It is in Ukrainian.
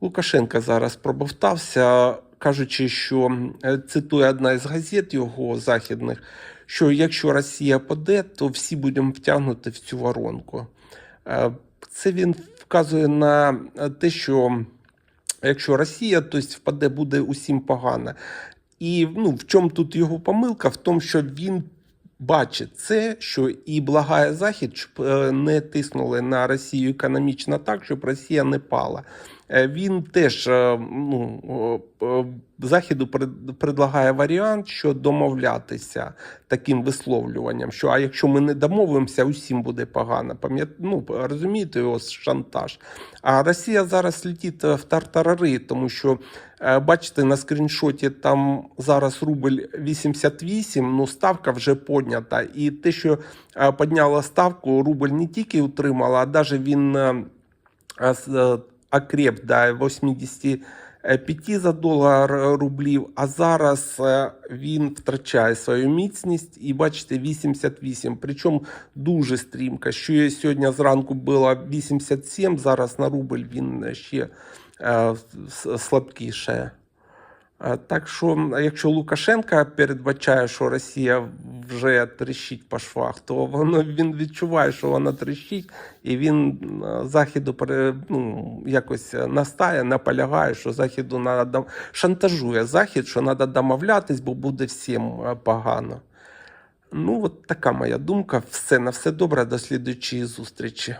Лукашенко зараз пробовтався, кажучи, що е, цитує одна із газет його західних, що якщо Росія паде, то всі будемо втягнути в цю воронку. Е, Це він вказує на те, що якщо Росія то впаде, буде усім погано. І ну, в чому тут його помилка? В тому, що він бачить це, що і благає Захід, щоб е, не тиснули на Росію економічно так, щоб Росія не пала. Е, Він теж е, ну, пред- предлагає варіант, що домовлятися таким висловлюванням, що а якщо ми не домовимося, усім буде погано. Ну, розумієте його шантаж. А Росія зараз летить в тартарари, тому що е, бачите на скріншоті там зараз рубль 88, ну ставка вже поднята. І те, що е, підняла ставку, рубль не тільки утримала, а навіть він е, а с- е, окреп до 85 за долар е, рублів, а зараз е, він втрачає свою міцність і бачите 88, причому дуже стрімко. Що є сьогодні зранку було 87, зараз на рубль він ще е, слабкіше. Е, Так що, якщо Лукашенка передбачає, що Росія вже тріщить по швах, то воно він відчуває, що вона тріщить, і він західу заходу ну, якось настає, наполягає, що західу надо шантажує захід, що треба домовлятись, бо буде всім е, погано. Ну, от така моя думка. Все на все добре. До слідуючої зустрічі.